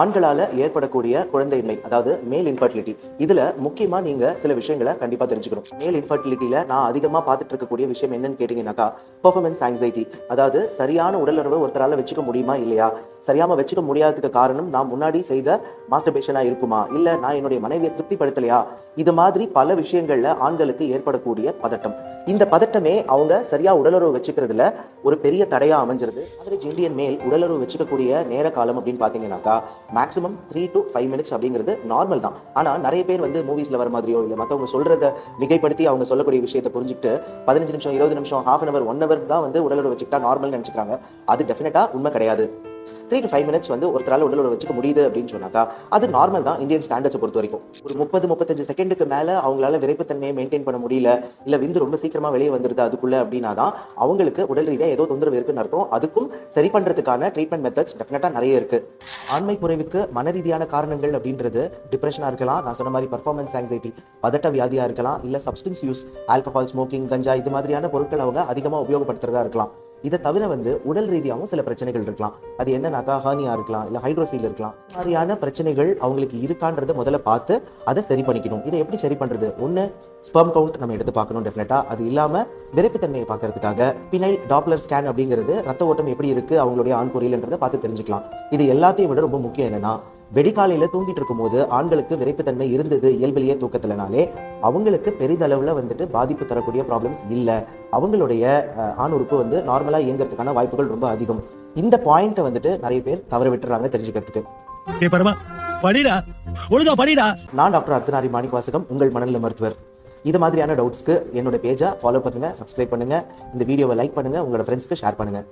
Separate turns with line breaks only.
ஆண்களால ஏற்படக்கூடிய குழந்தையின்மை அதாவது மேல் இன்ஃபர்டிலிட்டி இதுல முக்கியமா நீங்க சில விஷயங்களை கண்டிப்பா தெரிஞ்சுக்கணும். மேல் இன்ஃபர்டிலிட்டியில் நான் அதிகமா பார்த்துட்டு இருக்கக்கூடிய விஷயம் என்னன்னு கேட்டிங்கன்னாக்கா பெர்ஃபார்மன்ஸ் ஆங்ஸைட்டி அதாவது சரியான உடலுறவை ஒருத்தரால வச்சுக்க முடியுமா இல்லையா? சரியாமல் வச்சுக்க முடியாததுக்கு காரணம் நான் முன்னாடி செய்த மாஸ்டர்பேஷனாக இருக்குமா? இல்லை நான் என்னுடைய மனைவியை திருப்திப்படுத்தலையா? இது மாதிரி பல விஷயங்களில் ஆண்களுக்கு ஏற்படக்கூடிய பதட்டம். இந்த பதட்டமே அவங்க சரியாக உடலுறவு வச்சுக்கிறதுல ஒரு பெரிய தடையாக அமைஞ்சிருது. ஆவரேஜ் இந்தியன் மேல் உடலுறவு வச்சுக்கக்கூடிய நேர காலம் அப்படின்னு பார்த்தீங்கன்னாக்கா maximum three to five minutes அப்படிங்கிறது நார்மல் தான். ஆனால் நிறைய பேர் வந்து மூவிஸில் வர மாதிரியோ இல்லை மற்றவங்க சொல்கிறத மிகைப்படுத்தி அவங்க சொல்லக்கூடிய விஷயத்தை புரிஞ்சுக்கிட்டு பதினஞ்சு நிமிஷம் இருபது நிமிஷம் half an hour one hour தான் வந்து உடலுறவு வச்சுக்கிட்டா நார்மல் நினச்சிக்கிறாங்க. அது டெஃபினட்டாக உண்மை கிடையாது. த்ரீ டு ஃபைவ் மினிட்ஸ் வந்து ஒருத்தரால் உடல் வச்சுக்க முடியுது அப்படின்னு சொன்னாக்கா அது நார்மல் தான் இந்தியன் ஸ்டாண்டர்ட்ஸை பொறுத்த வரைக்கும். ஒரு முப்பது முப்பத்தஞ்சு செகண்டுக்கு மேலே அவங்களால விரைப்புத்தன்மையை மெயின்டைன் பண்ண முடியல இல்லை விந்து ரொம்ப சீக்கிரமாக வெளியே வந்துருது அதுக்குள்ளே அப்படின்னா தான் அவங்களுக்கு உடல் ரீதியாக ஏதோ தொந்தரவு இருக்குன்னு அர்த்தம். அதுக்கும் சரி பண்ணுறதுக்கான ட்ரீட்மெண்ட் மெத்தட்ஸ் டெஃபினட்டாக நிறைய இருக்குது ஆண்மை குறைவுக்கு மன ரீதியான காரணங்கள் அப்படின்றது டிப்ரெஷனாக இருக்கலாம் நான் சொன்ன மாதிரி பர்ஃபார்மன்ஸ் ஆங்ஸைட்டி பதட்ட வியாதியாக இருக்கலாம் இல்லை சப்ஸ்டன்ஸ் யூஸ் ஆல்கஹால் ஸ்மோக்கிங் கஞ்சா இது மாதிரியான பொருட்கள் அவங்க அதிகமாக உபயோகப்படுத்துறதா இருக்கலாம். இதை தவிர வந்து உடல் ரீதியாகவும் சில பிரச்சனைகள் இருக்கலாம். அது என்னன்னாக்கா ஹானியாக இருக்கலாம் இல்லை ஹைட்ரோசீல் இருக்கலாம். மாதிரியான பிரச்சனைகள் அவங்களுக்கு இருக்கான்றதை முதல்ல பார்த்து அதை சரி பண்ணிக்கணும். இதை எப்படி சரி பண்றது? ஒன்று ஸ்பெர்ம் கவுண்ட் நம்ம எடுத்து பார்க்கணும் டெஃபினட்டா அது இல்லாமல் விரைப்புத்தன்மையை பார்க்கறதுக்காக பினைல் டாப்லர் ஸ்கேன் அப்படிங்கிறது ரத்த ஓட்டம் எப்படி இருக்கு அவங்களுடைய ஆண் குறியில்ன்றதை பார்த்து தெரிஞ்சுக்கலாம். இது எல்லாத்தையும் விட ரொம்ப முக்கியம் என்னன்னா வெடிக்காலையில தூங்கிட்டு இருக்கும்போது ஆண்களுக்கு விரைப்புத்தன்மை இருந்தது இயல்பிலேயே தூக்கத்துலனாலே அவங்களுக்கு பெரிதளவில் வந்துட்டு பாதிப்பு தரக்கூடிய ப்ராப்ளம்ஸ் இல்லை. அவங்களுடைய ஆண் உறுப்பு வந்து நார்மலாக இயங்குறதுக்கான வாய்ப்புகள் ரொம்ப அதிகம். இந்த பாயிண்ட்டை வந்துட்டு நிறைய பேர் தவற விட்டுறாங்க தெரிஞ்சுக்கிறதுக்கு. நான் டாக்டர் அர்த்தநாரி மாணிக்கவாசகம் உங்கள் மனநல மருத்துவர். இது மாதிரியான டவுட்ஸ்க்கு என்னோட பேஜை ஃபாலோ பண்ணுங்க சப்ஸ்கிரைப் பண்ணுங்க. இந்த வீடியோவை லைக் பண்ணுங்க உங்களோட ஃப்ரெண்ட்ஸ்க்கு ஷேர் பண்ணுங்க.